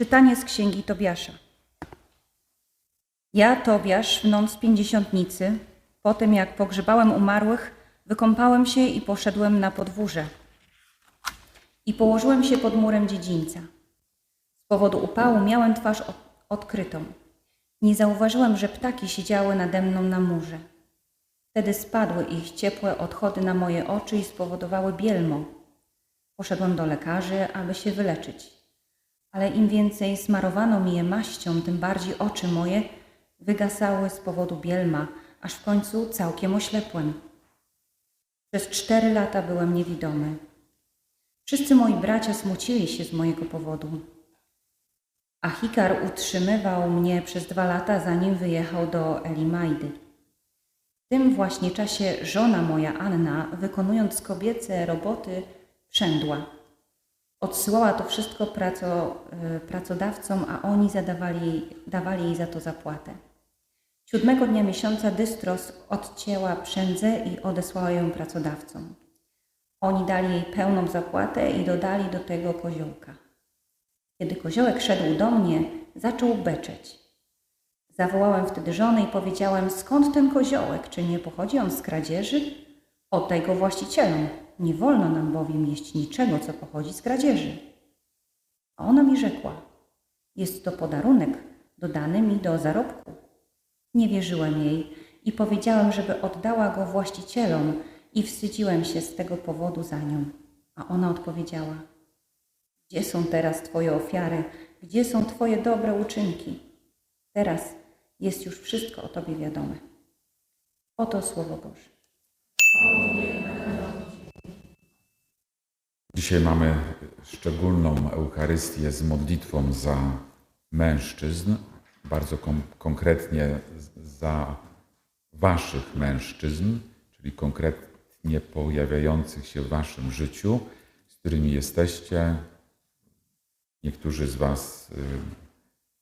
Czytanie z księgi Tobiasza. Ja, Tobiasz, w noc pięćdziesiątnicy, po tym jak pogrzebałem umarłych, wykąpałem się i poszedłem na podwórze. I położyłem się pod murem dziedzińca. Z powodu upału miałem twarz od- odkrytą. Nie zauważyłem, że ptaki siedziały nade mną na murze. Wtedy spadły ich ciepłe odchody na moje oczy i spowodowały bielmo. Poszedłem do lekarzy, aby się wyleczyć. Ale im więcej smarowano mi je maścią, tym bardziej oczy moje wygasały z powodu bielma, aż w końcu całkiem oślepłem. Przez cztery lata byłem niewidomy. Wszyscy moi bracia smucili się z mojego powodu. Achikar utrzymywał mnie przez dwa lata, zanim wyjechał do Elimajdy. W tym właśnie czasie żona moja Anna, wykonując kobiece roboty, przędła. Odsyłała to wszystko praco, y, pracodawcom, a oni zadawali, dawali jej za to zapłatę. Siódmego dnia miesiąca dystros odcięła przędzę i odesłała ją pracodawcom. Oni dali jej pełną zapłatę i dodali do tego koziołka. Kiedy koziołek szedł do mnie, zaczął beczeć. Zawołałem wtedy żonę i powiedziałem, skąd ten koziołek? Czy nie pochodzi on z kradzieży? Oddaj go właścicielom. Nie wolno nam bowiem jeść niczego, co pochodzi z kradzieży. A ona mi rzekła, jest to podarunek dodany mi do zarobku. Nie wierzyłem jej i powiedziałem, żeby oddała go właścicielom i wstydziłem się z tego powodu za nią. A ona odpowiedziała, gdzie są teraz Twoje ofiary? Gdzie są Twoje dobre uczynki? Teraz jest już wszystko o Tobie wiadome. Oto Słowo Boże. Dzisiaj mamy szczególną Eucharystię z modlitwą za mężczyzn, bardzo konkretnie za Waszych mężczyzn, czyli konkretnie pojawiających się w Waszym życiu, z którymi jesteście. Niektórzy z Was y,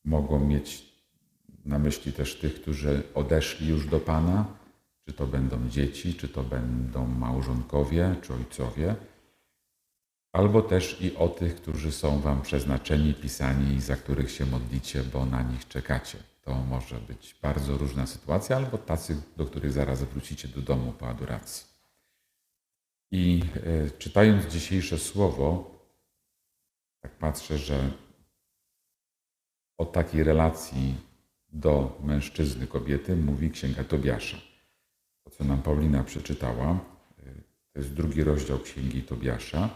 mogą mieć na myśli też tych, którzy odeszli już do Pana, czy to będą dzieci, czy to będą małżonkowie, czy ojcowie albo też i o tych, którzy są Wam przeznaczeni, pisani i za których się modlicie, bo na nich czekacie. To może być bardzo różna sytuacja, albo tacy, do których zaraz wrócicie do domu po adoracji. I e, czytając dzisiejsze słowo, tak patrzę, że o takiej relacji do mężczyzny, kobiety mówi Księga Tobiasza. To, co nam Paulina przeczytała, e, to jest drugi rozdział Księgi Tobiasza.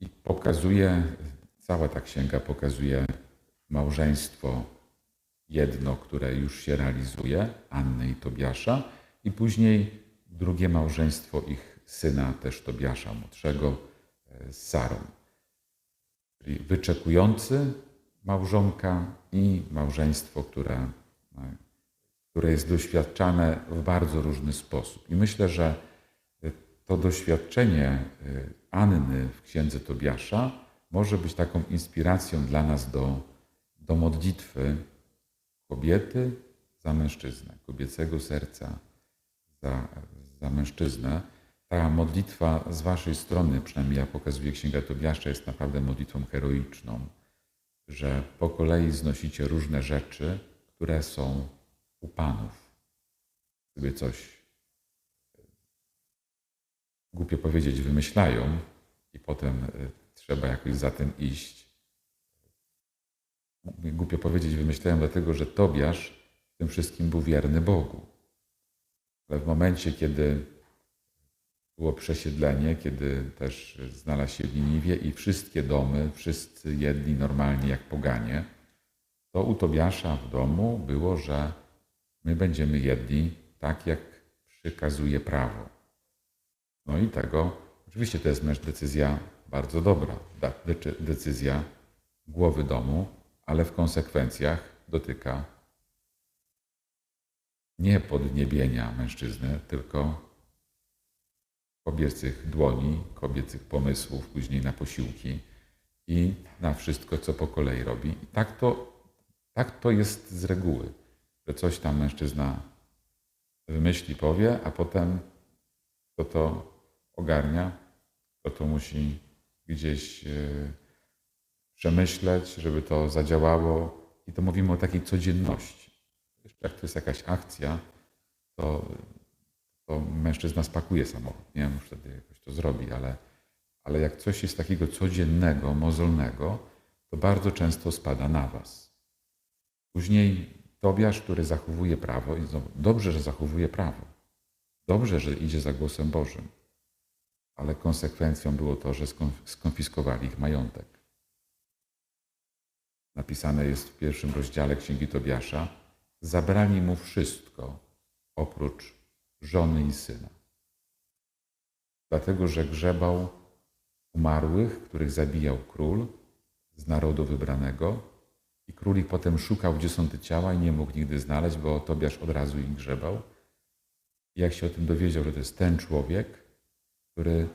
I pokazuje, cała ta księga pokazuje małżeństwo jedno, które już się realizuje, Anny i Tobiasza, i później drugie małżeństwo ich syna, też Tobiasza młodszego, e, z Sarą. Czyli wyczekujący małżonka i małżeństwo, które, e, które jest doświadczane w bardzo różny sposób. I myślę, że to doświadczenie y, Anny w księdze Tobiasza może być taką inspiracją dla nas do, do modlitwy kobiety za mężczyznę, kobiecego serca za, za mężczyznę. Ta modlitwa z Waszej strony, przynajmniej ja pokazuję Księga Tobiasza, jest naprawdę modlitwą heroiczną, że po kolei znosicie różne rzeczy, które są u Panów. Gdyby coś głupio powiedzieć, wymyślają i potem y, trzeba jakoś za tym iść. Głupio powiedzieć, wymyślają dlatego, że Tobiasz w tym wszystkim był wierny Bogu. Ale w momencie, kiedy było przesiedlenie, kiedy też znalazł się w Niniwie i wszystkie domy, wszyscy jedli normalnie jak poganie, to u Tobiasza w domu było, że my będziemy jedli tak, jak przykazuje prawo. No i tego, oczywiście to jest męż decyzja bardzo dobra, decyzja głowy domu, ale w konsekwencjach dotyka nie podniebienia mężczyzny, tylko kobiecych dłoni, kobiecych pomysłów, później na posiłki i na wszystko, co po kolei robi. I tak to, tak to jest z reguły, że coś tam mężczyzna wymyśli, powie, a potem kto to ogarnia, kto to musi gdzieś e, przemyśleć, żeby to zadziałało. I to mówimy o takiej codzienności. Jak to jest jakaś akcja, to, to mężczyzna spakuje samochód, nie? Już wtedy jakoś to zrobi, ale, ale jak coś jest takiego codziennego, mozolnego, to bardzo często spada na was. Później Tobiasz, który zachowuje prawo, dobrze, że zachowuje prawo. Dobrze, że idzie za głosem Bożym. Ale konsekwencją było to, że skonf- skonfiskowali ich majątek. Napisane jest w pierwszym rozdziale Księgi Tobiasza, zabrali mu wszystko oprócz żony i syna. Dlatego, że grzebał umarłych, których zabijał król z narodu wybranego i król ich potem szukał, gdzie są te ciała i nie mógł nigdy znaleźć, bo Tobiasz od razu ich grzebał. I jak się o tym dowiedział, że to jest ten człowiek, który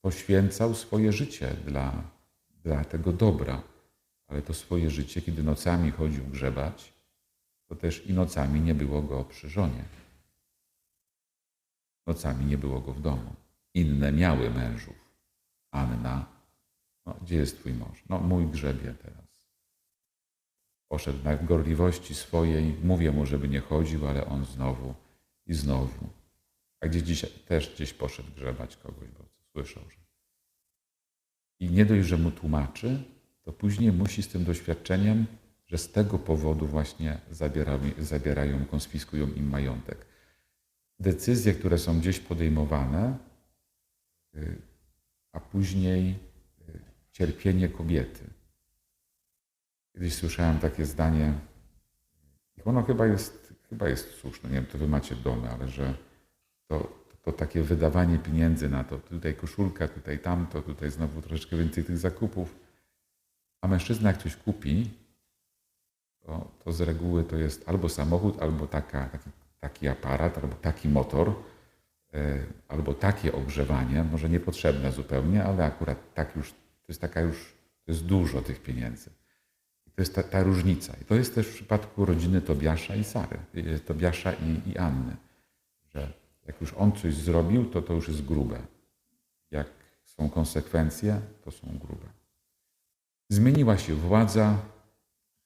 poświęcał swoje życie dla, dla tego dobra, ale to swoje życie, kiedy nocami chodził grzebać, to też i nocami nie było go przy żonie. Nocami nie było go w domu. Inne miały mężów. Anna, no, gdzie jest twój mąż? No, mój grzebie teraz. Poszedł na gorliwości swojej, mówię mu, żeby nie chodził, ale on znowu i znowu. A gdzie dzisiaj też gdzieś poszedł grzebać kogoś, bo słyszał, że. I nie dość, że mu tłumaczy, to później musi z tym doświadczeniem, że z tego powodu właśnie zabierają, konfiskują im majątek. Decyzje, które są gdzieś podejmowane, y, a później y, cierpienie kobiety. Kiedyś słyszałem takie zdanie, i ono chyba jest, chyba jest słuszne, nie wiem, to wy macie domy, ale że to, to takie wydawanie pieniędzy na to, tutaj koszulka, tutaj tamto, tutaj znowu troszeczkę więcej tych zakupów. A mężczyzna jak coś kupi, to, to z reguły to jest albo samochód, albo taka, taki, taki aparat, albo taki motor, e, albo takie ogrzewanie, może niepotrzebne zupełnie, ale akurat tak już, to jest taka już, to jest dużo tych pieniędzy. I to jest ta, ta różnica. I to jest też w przypadku rodziny Tobiasza i Sary, e, Tobiasza i, i Anny, jak już on coś zrobił, to to już jest grube. Jak są konsekwencje, to są grube. Zmieniła się władza,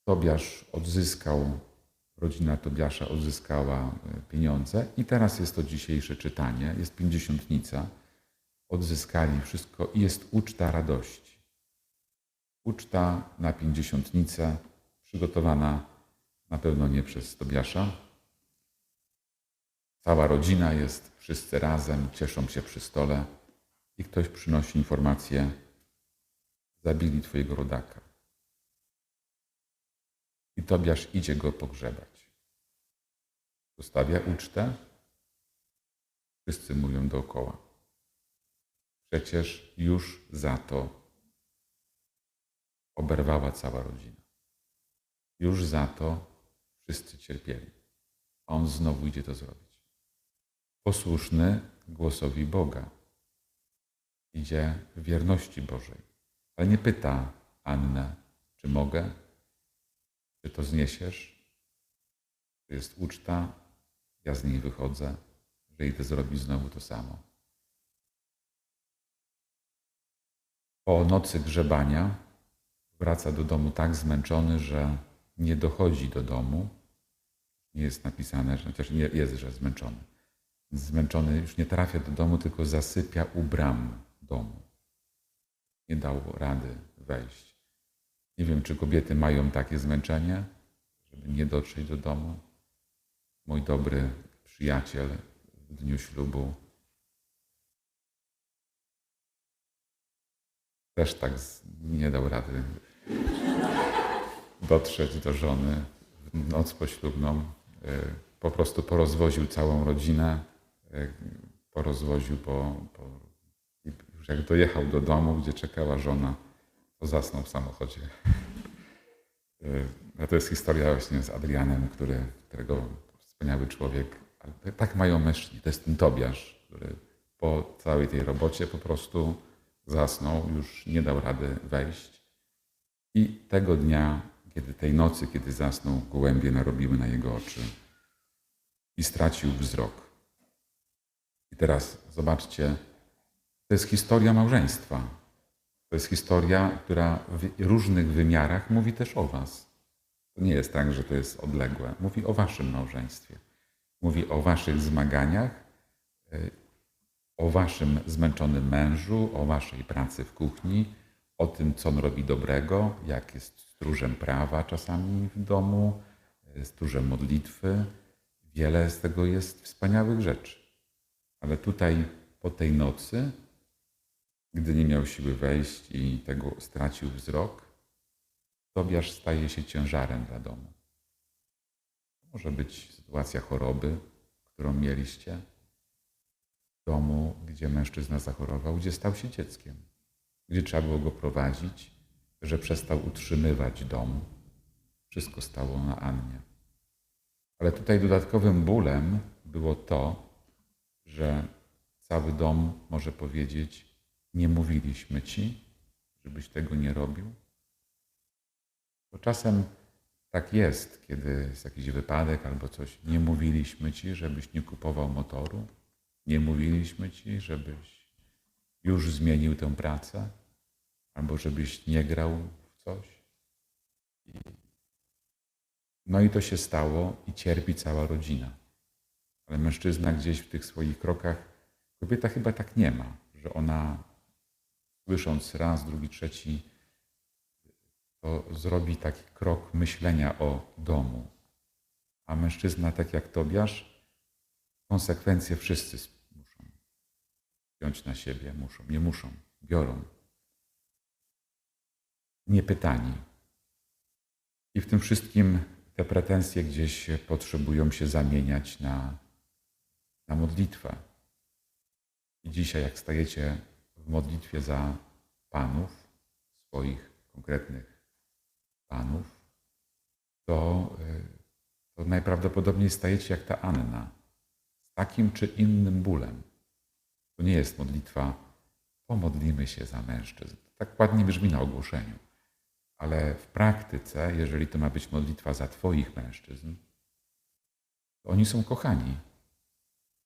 Tobiasz odzyskał, rodzina Tobiasza odzyskała e, pieniądze i teraz jest to dzisiejsze czytanie, jest pięćdziesiątnica, odzyskali wszystko i jest uczta radości. Uczta na pięćdziesiątnicę przygotowana na pewno nie przez Tobiasza. Cała rodzina jest, wszyscy razem, cieszą się przy stole i ktoś przynosi informację, zabili twojego rodaka. I Tobiasz idzie go pogrzebać. Zostawia ucztę. Wszyscy mówią dookoła. Przecież już za to oberwała cała rodzina. Już za to wszyscy cierpieli. A on znowu idzie to zrobić. Posłuszny głosowi Boga. Idzie w wierności Bożej. Ale nie pyta Annę, czy mogę, czy to zniesiesz? To jest uczta, ja z niej wychodzę, że idę zrobić znowu to samo. Po nocy grzebania wraca do domu tak zmęczony, że nie dochodzi do domu. Nie jest napisane, że chociaż nie, jest, że zmęczony. Zmęczony już nie trafia do domu, tylko zasypia u bram domu. Nie dał rady wejść. Nie wiem, czy kobiety mają takie zmęczenie, żeby nie dotrzeć do domu. Mój dobry przyjaciel w dniu ślubu też tak nie dał rady dotrzeć do żony w noc poślubną. Y, Po prostu porozwoził całą rodzinę, porozwoził, bo i już jak dojechał do domu, gdzie czekała żona, to zasnął w samochodzie. Y, A to jest historia właśnie z Adrianem, który, którego wspaniały człowiek. Ale tak- tak mają mężczyźni. To jest ten Tobiasz, który po całej tej robocie po prostu zasnął, już nie dał rady wejść. I tego dnia, kiedy tej nocy, kiedy zasnął, gołębie narobiły na jego oczy i stracił wzrok. I teraz zobaczcie, to jest historia małżeństwa. To jest historia, która w różnych wymiarach mówi też o Was. To nie jest tak, że to jest odległe. Mówi o Waszym małżeństwie. Mówi o Waszych zmaganiach, y, o Waszym zmęczonym mężu, o Waszej pracy w kuchni, o tym, co on robi dobrego, jak jest stróżem prawa czasami w domu, y, stróżem modlitwy. Wiele z tego jest wspaniałych rzeczy. Ale tutaj po tej nocy, gdy nie miał siły wejść i tego stracił wzrok, Tobiasz staje się ciężarem dla domu. Może być sytuacja choroby, którą mieliście w domu, gdzie mężczyzna zachorował, gdzie stał się dzieckiem, gdzie trzeba było go prowadzić, że przestał utrzymywać dom. Wszystko stało na Annie. Ale tutaj dodatkowym bólem było to, że cały dom może powiedzieć: Nie mówiliśmy ci, żebyś tego nie robił. Bo czasem tak jest, kiedy jest jakiś wypadek albo coś. Nie mówiliśmy ci, żebyś nie kupował motoru. Nie mówiliśmy ci, żebyś już zmienił tę pracę, albo żebyś nie grał w coś. No i to się stało i cierpi cała rodzina. Ale mężczyzna gdzieś w tych swoich krokach, kobieta chyba tak nie ma, że ona słysząc raz, drugi, trzeci, to zrobi taki krok myślenia o domu. A mężczyzna, tak jak Tobiasz, konsekwencje wszyscy muszą wziąć na siebie, muszą, nie muszą, biorą. Niepytani. I w tym wszystkim te pretensje gdzieś potrzebują się zamieniać na, na modlitwę. I dzisiaj, jak stajecie w modlitwie za panów, swoich konkretnych panów, to, y, to najprawdopodobniej stajecie jak ta Anna, z takim czy innym bólem. To nie jest modlitwa, pomodlimy się za mężczyzn. Tak ładnie brzmi na ogłoszeniu. Ale w praktyce, jeżeli to ma być modlitwa za Twoich mężczyzn, to oni są kochani,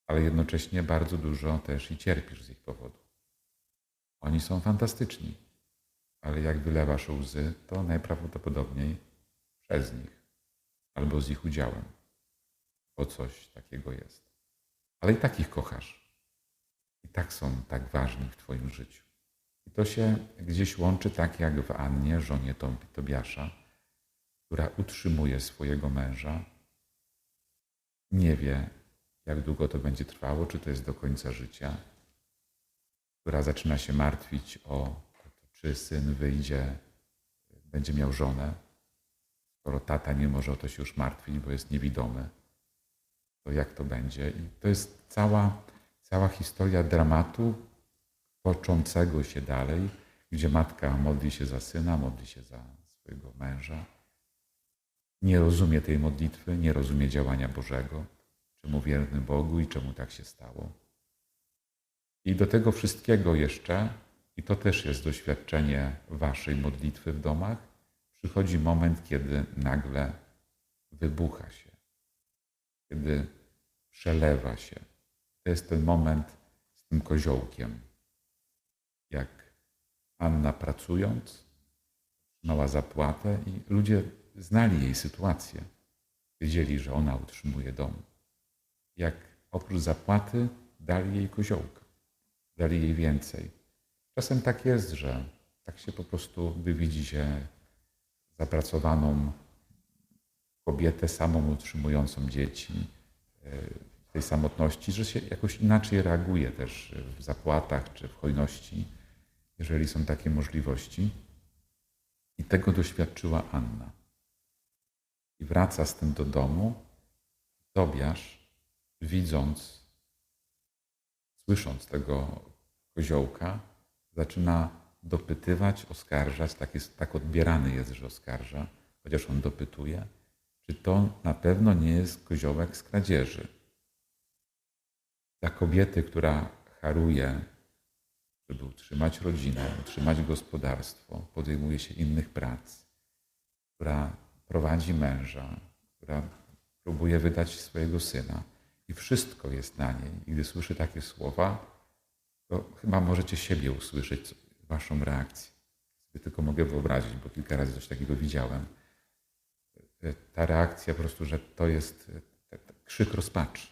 ale jednocześnie bardzo dużo też i cierpisz z ich powodu. Oni są fantastyczni, ale jak wylewasz łzy, to najprawdopodobniej przez nich albo z ich udziałem, bo coś takiego jest. Ale i tak ich kochasz. I tak są tak ważni w Twoim życiu. I to się gdzieś łączy tak jak w Annie, żonie Tobiasza, która utrzymuje swojego męża, nie wie, jak długo to będzie trwało, czy to jest do końca życia, która zaczyna się martwić o czy syn wyjdzie, będzie miał żonę. Skoro tata nie może o to się już martwić, bo jest niewidomy, to jak to będzie? I to jest cała, cała historia dramatu toczącego się dalej, gdzie matka modli się za syna, modli się za swojego męża. Nie rozumie tej modlitwy, nie rozumie działania Bożego, czemu wierny Bogu i czemu tak się stało. I do tego wszystkiego jeszcze, i to też jest doświadczenie Waszej modlitwy w domach, przychodzi moment, kiedy nagle wybucha się, kiedy przelewa się. To jest ten moment z tym koziołkiem. Jak Anna pracując, otrzymała zapłatę i ludzie znali jej sytuację. Wiedzieli, że ona utrzymuje dom. Jak oprócz zapłaty dali jej koziołka, dali jej więcej. Czasem tak jest, że tak się po prostu, gdy widzi się zapracowaną kobietę samą utrzymującą dzieci w tej samotności, że się jakoś inaczej reaguje też w zapłatach czy w hojności, jeżeli są takie możliwości. I tego doświadczyła Anna. I wraca z tym do domu. Tobiasz, widząc, słysząc tego koziołka, zaczyna dopytywać, oskarżać, tak, jest, tak odbierany jest, że oskarża, chociaż on dopytuje, czy to na pewno nie jest koziołek z kradzieży. Dla kobiety, która haruje, żeby utrzymać rodzinę, utrzymać gospodarstwo, podejmuje się innych prac, która prowadzi męża, która próbuje wydać swojego syna i wszystko jest na niej. I gdy słyszy takie słowa, to chyba możecie siebie usłyszeć, waszą reakcję. sobie tylko mogę wyobrazić, bo kilka razy coś takiego widziałem. Ta reakcja po prostu, że to jest e, krzyk rozpaczy.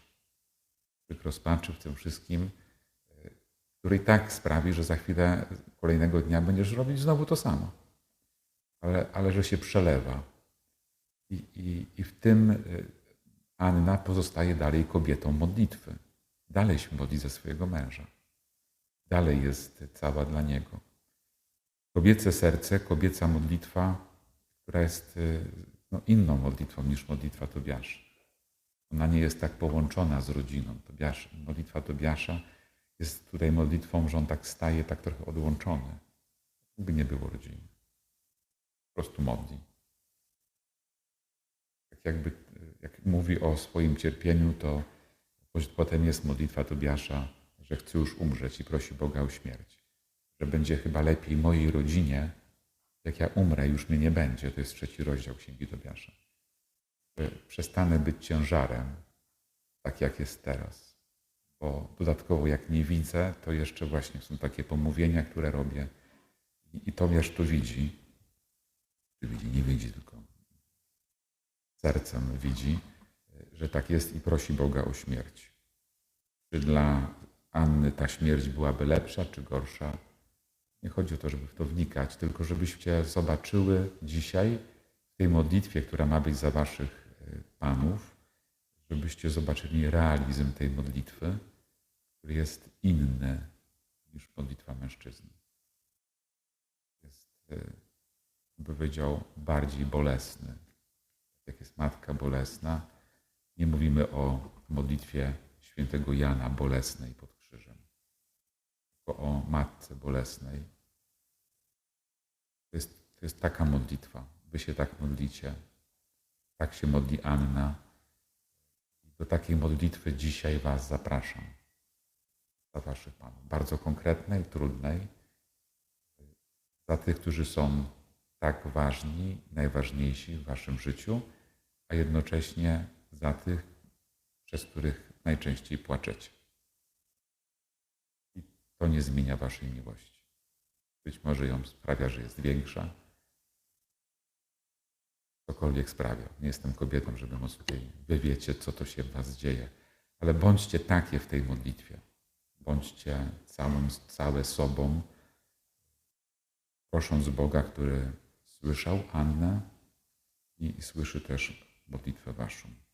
Krzyk rozpaczy w tym wszystkim, e, który i tak sprawi, że za chwilę kolejnego dnia będziesz robić znowu to samo. Ale, ale że się przelewa. I, i, I w tym e, Anna pozostaje dalej kobietą modlitwy. Dalej się modli za swojego męża. Dalej jest cała dla niego. Kobiece serce, kobieca modlitwa, która jest y, no, inną modlitwą niż modlitwa Tobiasza. Ona nie jest tak połączona z rodziną. Tobiasz, modlitwa Tobiasza jest tutaj modlitwą, że on tak staje, tak trochę odłączony. Jakby nie było rodziny. Po prostu modli. Tak jakby, jak mówi o swoim cierpieniu, to potem jest modlitwa Tobiasza, że chce już umrzeć i prosi Boga o śmierć. Że będzie chyba lepiej mojej rodzinie, jak ja umrę, już mnie nie będzie. To jest trzeci rozdział Księgi Tobiasza. Że przestanę być ciężarem, tak jak jest teraz. Bo dodatkowo, jak nie widzę, to jeszcze właśnie są takie pomówienia, które robię. I, Tobiasz to widzi. Czy widzi, nie widzi, tylko sercem widzi, że tak jest i prosi Boga o śmierć. Czy dla Anny ta śmierć byłaby lepsza czy gorsza? Nie chodzi o to, żeby w to wnikać, tylko żebyście zobaczyły dzisiaj w tej modlitwie, która ma być za waszych y, panów, żebyście zobaczyli realizm tej modlitwy, który jest inny niż modlitwa mężczyzny. Jest, y, by powiedział, bardziej bolesny. Jak jest matka bolesna, nie mówimy o modlitwie świętego Jana bolesnej pod krzyżem, tylko o matce bolesnej. To jest, to jest taka modlitwa. Wy się tak modlicie. Tak się modli Anna. Do takiej modlitwy dzisiaj Was zapraszam. Za Waszych Panów. Bardzo konkretnej, trudnej. Za tych, którzy są tak ważni, najważniejsi w Waszym życiu, a jednocześnie za tych, przez których najczęściej płaczecie. I to nie zmienia Waszej miłości. Być może ją sprawia, że jest większa. Cokolwiek sprawia. Nie jestem kobietą, żeby móc tutaj, wy wiecie, co to się w Was dzieje. Ale bądźcie takie w tej modlitwie. Bądźcie całym, całe sobą, prosząc Boga, który słyszał Annę i, i słyszy też modlitwę Waszą.